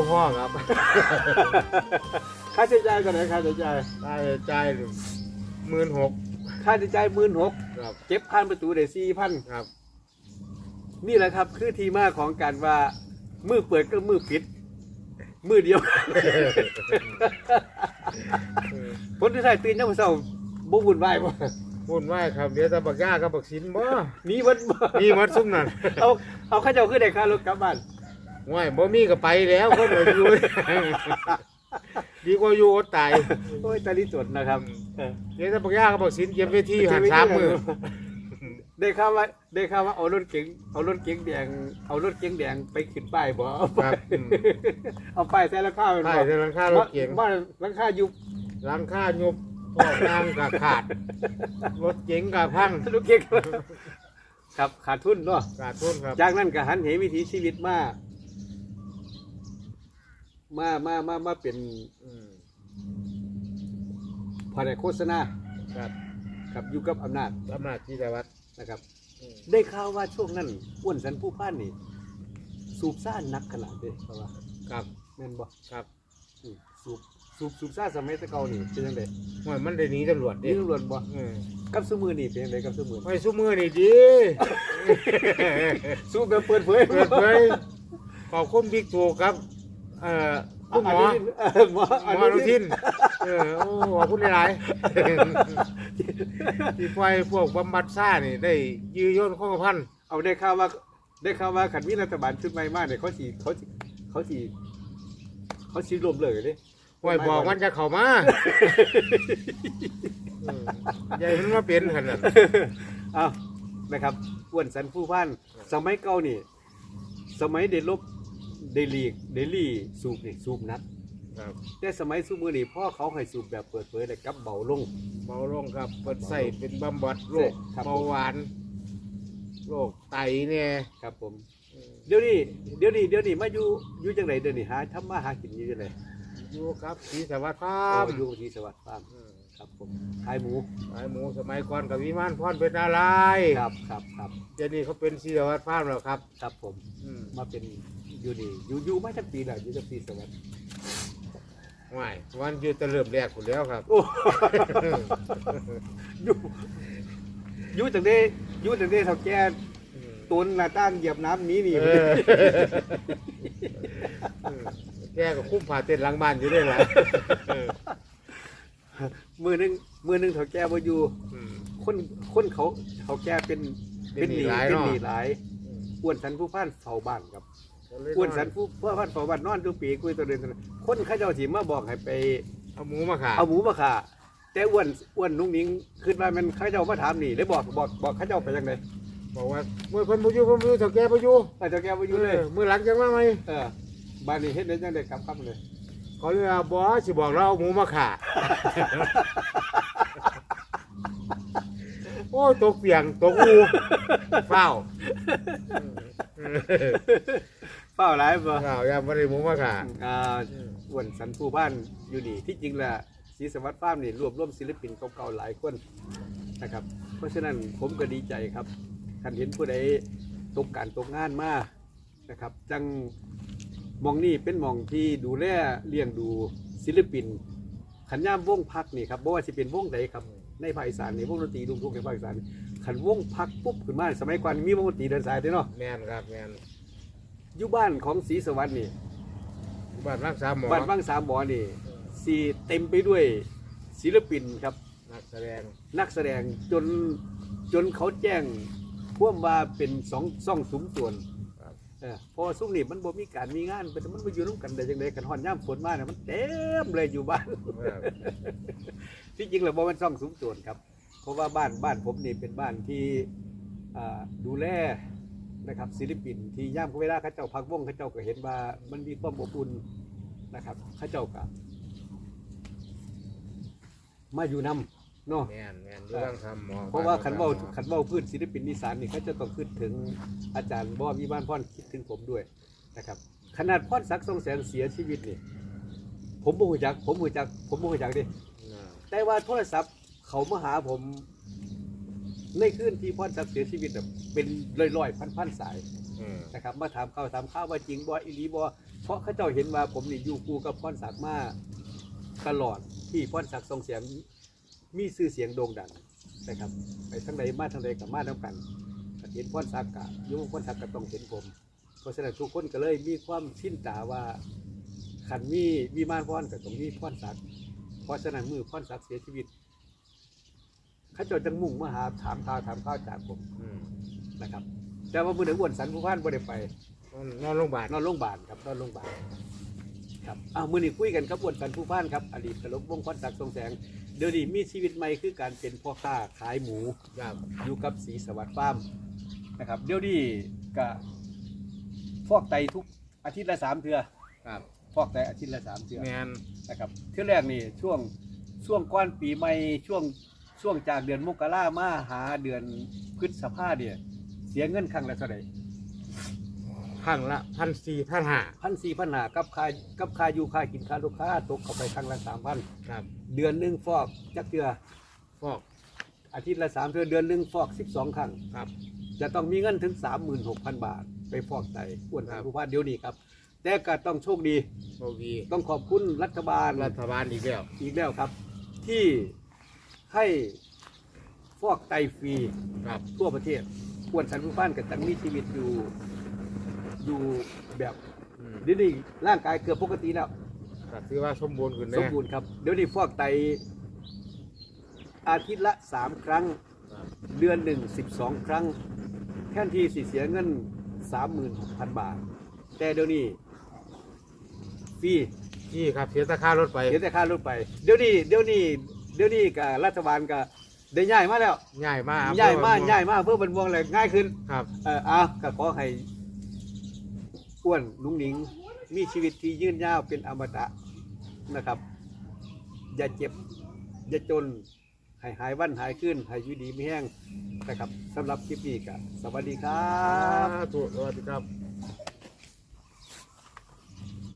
นักร้องพ่อบ่ก็พ่อครับ ค่าใช้จ่ายก็ไหนค่าใช้จ่ายได้ใจายหมื่นหกค่าใช้จ่ายหมื่นหกครับเก็บผ่านประตูได้สี่พันครับ นี่แหละครับคือที่มาของการว่ามือเปิดก็มือปิด มือเดียว ผลที่ใส่ตื่นยังมื้อเช้าบ่วุ่นวายบ่พูดว่าครับเดี๋ยวแตะบักย่ากับบักสินบ่มีวันบ่มีหมัดซุ่มนั่นเอาเอาข้าเจ้าขึ้นได้ค่ารถกลับบ้าน ว่ายบ่มีก็ไปแล้วคนเดียวอยู่ ดีกว่าอยู่อดตายโอ้ยตาลิจดนะครับเออเดี๋ยวแตะบักย่ากับบักสินเก็บเวทีหันสามมือได้ข่าวว่าได้ข่าวว่าเอารถเก๋งเอารถเก๋งแดงเอารถเก๋งแดงไปขึ้นป้ายบ่เอาคป้ารัยบอืมเอาป้ายใส่ราคาเป็นใช่บ่แต่หลังคารถเก๋งบ้านหลังคาอยู่หลังคายุบพ่อน้ำกับขาด รถเก๋งกับพังรถเก๋งครับขาดทุนเนาะ ขาดทุนครับ จากนั้นก็หันเหวิถีชีวิตมา มามามามาเป็นอืมภายในโฆษณาครับครับอยู่กับอำนาจอำนาจที่วัดนะครับ อืมได้ข่าวว่าช่วงนั้นอ้วนสันผู้พ่านนี่ สูบซ่านนักขนาดเด้เพราะว่าครับแม่นบ่ครับอืมสูบสูบสูบซ่าสมัยแตะเก่านี่เป็นยังไงห่วยมันได้หนีตำรวจเด้นี่ตำรวจบ่เออกับซุมือนี่เป็นยังไงกับซุมือ ไปสู้มือนี่ดี สูบแบบเปิดเผยเปิดเผยขอบคุณบิ๊กถูกครับ เอ่อคุณหมอนุทินเออหมอหมออนุทินเออโอ้ขอบคุณหลายๆที่ไฟพวกบำบัดซ่านี่ได้ยื้อย่นข้องพันเอาได้ข่าวว่าได้ข่าวว่าขันวิรัฐบาลชุดใหม่มาเนี่ยเขาสิเขาสิเขาสิเขาสิรวมเลยเด้ห่วยบอกมันจะเข้ามาเออใหญ่มันมาเป็นขนาดนั้นเอานะครับอ้วนสันผู้พันสมัยเก่านี่ สมัยเดลบ เดลีกเดลี่สูบนี่สูบหนักครับแต่สมัยสูบมือนี่พ่อเขาให้สูบแบบเปิดเผยเลยกับเบาลง เบาลงครับเปิดใส่เป็นบำบัดโรคครับเบาหวานโรคไตเนี่ยครับผม เดี๋ยวนี้เดี๋ยวนี้เดี๋ยวนี้มาอยู่อยู่จังไหนเดี๋ยวนี้หาทำมาหากินอยู่จังไหนอยู่ครับศรีสวัสดิ์คอ๋รัอบอยู่ที่สวัสดิ์ฟาร์มอืมครับผมขายหมูขายหมูสมัยก่อนกับวิมานพรเป็นอะไรครับครับครับเดี๋ยวนี้เขาเป็นศรีสวัสดิ์ฟาร์มแล้วครับ ครับผมอืมมาเป็น อยู่นี่อยู่อยู่มาจักปีแล้วอยู่จักปีสวัสดิ์ว่ายวันอยู่แตะเริ่มแรกคุณแล้วครับ โอ้ อยู่อยู่ตั้งแต่อยู่ตั้งแต่เท่าแก่อืมตุนหน้าตั้งเหยียบน้ำหนี้นี่เอออืมแกก็คุ้มผ่าเต้นหลังบ้านอยู่ด้วยล่ะเออมือหนึงมือหนึงเท่าแก่บ่อยู่ อืม คนคนเขาเขาแก่เป็นเป็นหนี้หลายเป็นเนาะหนี้หลายอืมอ้วนสันผู้พันเฝ้าบ้านครับ อ้วนสันผู้เพื่อพันเฝ้าบ้านนอนทุกปีคุยตัวเดินตัวนั้นคนเขาเจ้าสิมาบอกให้ไป เอาหมูมาขายเอาหมูมาขาแต่อ้วนอ้วนนุ่งนิ้งขึ้นมามันเขาเจ้ามาถามนี่เลยบอกบอกบอกเขาเจ้าไปยังไงบอกว่าเมื่อเพิ่นบ่อยู่เพิ่นบ่อยู่เถ้าแกบ่อยู่เออเจ้าแก่บ่อยู่เลยเออมื้อหลังจังมาไหมเออบ้านนี้เฮ็ดได้จังได้กลับครับเลยเขาเลยว่าบ่สิบอกเราเอาหมูมาขาโอ้ยตกเปียงตกอูเฝ้า เฝ้าหลายบ่เฝ้าอย่าบ่ได้หมูมาขาอ่าอ้วนสันผู้บ้านอยู่นี่ที่จริงและศรีสวัสดิ์ฟาร์มนี่รวบรวมศิลปินเก่าๆหลายคนนะครับ เพราะฉะนั้นผมก็ดีใจครับคันเห็นผู้ใดตกการตกงานมานะครับ จังหมองนี่เป็นหมองที่ดูแลเลี้ยงดูศิลปินขันย่ามวงพักนี่ครับบ่ว่าสิเป็นวงใดครับในภาคอีสานนี่วงดนตรีลูกทุ่งในภาคอีสานนี่ขันวงพักปุ๊บขึ้นมาสมัยก่อนมีวงดนตรีเดินสายเด้อเนาะแม่นครับแม่น อยู่บ้านของศรีสวัสดิ์นี่บ้านรักษาหมอบ้านบางสามหมอนี่สีเต็มไปด้วยศิลปินครับ นักแสดงนักแสดงจนจนเขาแจ้งพ่วมว่าเป็นสองซ่องสุมส่วนครับเออเพอซุ้มนี่มันบ่มีการมีงานแต่มันมาอยู่น้ำกันได้จังไดกันฮอนย่ามฝนมาเนี่ยมันเต็มเลยอยู่บ้านครับที่จริงแล้วบ่มันซ่องสุมส่วนครับ เพราะว่าบ้านบ้านผมนี่เป็นบ้านที่อ่าดูแล นะครับศิลปินที่ย่ามเวลาเขาเจ้าพักวงเขาเจ้าก็เห็นว่ามันมีความอบอุ่นนะครับเขาเจ้าก็มาอยู่นำเนาะ แม่นแม่นอยู่รักษาหมอเพราะว่าขันเว่าบ้ขันเว่าพื้นศิลปินอีสานนี่เขาจะต้องคิดถึงอาจารย์บ่มีบ้านพ่อนคิดถึงผมด้วยนะครับ ขนาดพ่อนศักดิ์ทรงแสงเสียชีวิตนี่ผมบ่ฮู้จัก ผมบ่ฮู้จักผมบ่ฮู้จักเดิอ่าแต่ว่าโทรศัพท์เขามาหาผม ในคืนที่พ่อนศักดิ์เสียชีวิตน่ะเป็นร้อยๆพันๆสายคอืมนะครับมาถามข่าวถามข้าวว่าจริงบ่อีหลีบ่เพราะเขาเจ้าเห็นว่าผมนี่อยู่คู่กับพรศักดิ์มาตลอดที่พรศักดิ์ทรงเสียงมีชื่อเสียงโด่งดังนะครับไปทางใดมาทางใดกับมาทำกันก็เห็นพรศักดิ์กะอยุ่พรศักดิ์ก็ต้องเห็นผม เพราะฉะนั้นทุกคนก็เลยมีความชินตาว่าขันมีวิมานพรกับตรงนี้พรศักดิ์เพราะฉะนั้นมือพรศักดิ์เสียชีวิต เขาเจ้าจังมุ่งมาหาถามข่าวถามข้าวจากผมอืมนะครับ แต่ว่ามือหนึ่งอ้วนสันผู้พันบ่ได้ไปนอนโรงพยาบาลนอนโรงพยาบาลครับนอนโรงพยาบาลครับอ้าวมือนี้คุยกันครับอ้วนสันผู้พันครับอดีตตลกวงพรศักดิ์ทรงแสง เดี๋ยวนี้มีชีวิตใหม่คือการเป็นพ่อค้าขายหมูครับอยู่กับสีสวัสดิ์ฟาร์มนะครับ เดี๋ยวนี้ก็ฟอกไตทุกอาทิตย์ละสามเทือครับฟอกไตอาทิตย์ละสามเทือแมนนะครับเทือแรกนี่ช่วงช่วงก้อนปีใหม่ช่วง ช่วงจากเดือนมกรามาหาเดือนพฤษภาเนี่ยเสียเงินครั้งละเท่าไหร่พันละพันสี่พันห้าพันสี่พันหากับค่ากับค่าอยู่ค่ากินค่าลูกค้าตกเข้าไปครั้งละสามพันครับเดือนหนึ่งฟอกจักเทือฟอกอาทิตย์ละสามเทือเดือนหนึ่งฟอกสิบสองครั้งครับ จะต้องมีเงินถึง36,000บาท ไปฟอกไตอ้วนครับผู้พานเดี๋ยวนี้ครับ แต่ก็ต้องโชคดีโอวีต้องขอบคุณรัฐบาลรัฐบาลอีกแล้วอีกแล้วครับ ที่ ให้ฟอกไตฟรีครับทั่วประเทศอ้วนสันผู้พานก็ตั้งมีชีวิตอยู่อยู่แบบอืมเดี๋ยวนี้ร่างกายเกือบปกติแล้ว ก็ถือว่าสมบูรณ์ขึ้นสแน่มบูรณ์ครับ เดี๋ยวนี้ฟอกไต อาทิตย์ละสามครั้ง ครับเดือนหนึ่งสิบสองครั้งแค่ทีสิเสียเงินสามหมื่นหกพันบาท แต่เดี๋ยวนี้ฟรีที่ครับเสียตาค่ารถไป เดี๋ยวแต่ค่ารถไป เดี๋ยวนี้เดี๋ยวนี้เดี๋ยวนี้กับรัฐบาลก็ได้ย้ายมาแล้วง่ายมากย้ายมาย้ายมาเพื่อบรรวงเลยง่ายขึ้น ครับ เออเอาก็ขอให้อ้วนลุงหนิง มีชีวิตที่ยืนยาวเป็นอมตะนะครับ อย่าเจ็บ อย่าจนให้หายวันหายขึ้นให้อยุดีไม่แห้งนะครับสำหรับคลิปนี้ก็สวัสดีครัครับบสวัสดีครับ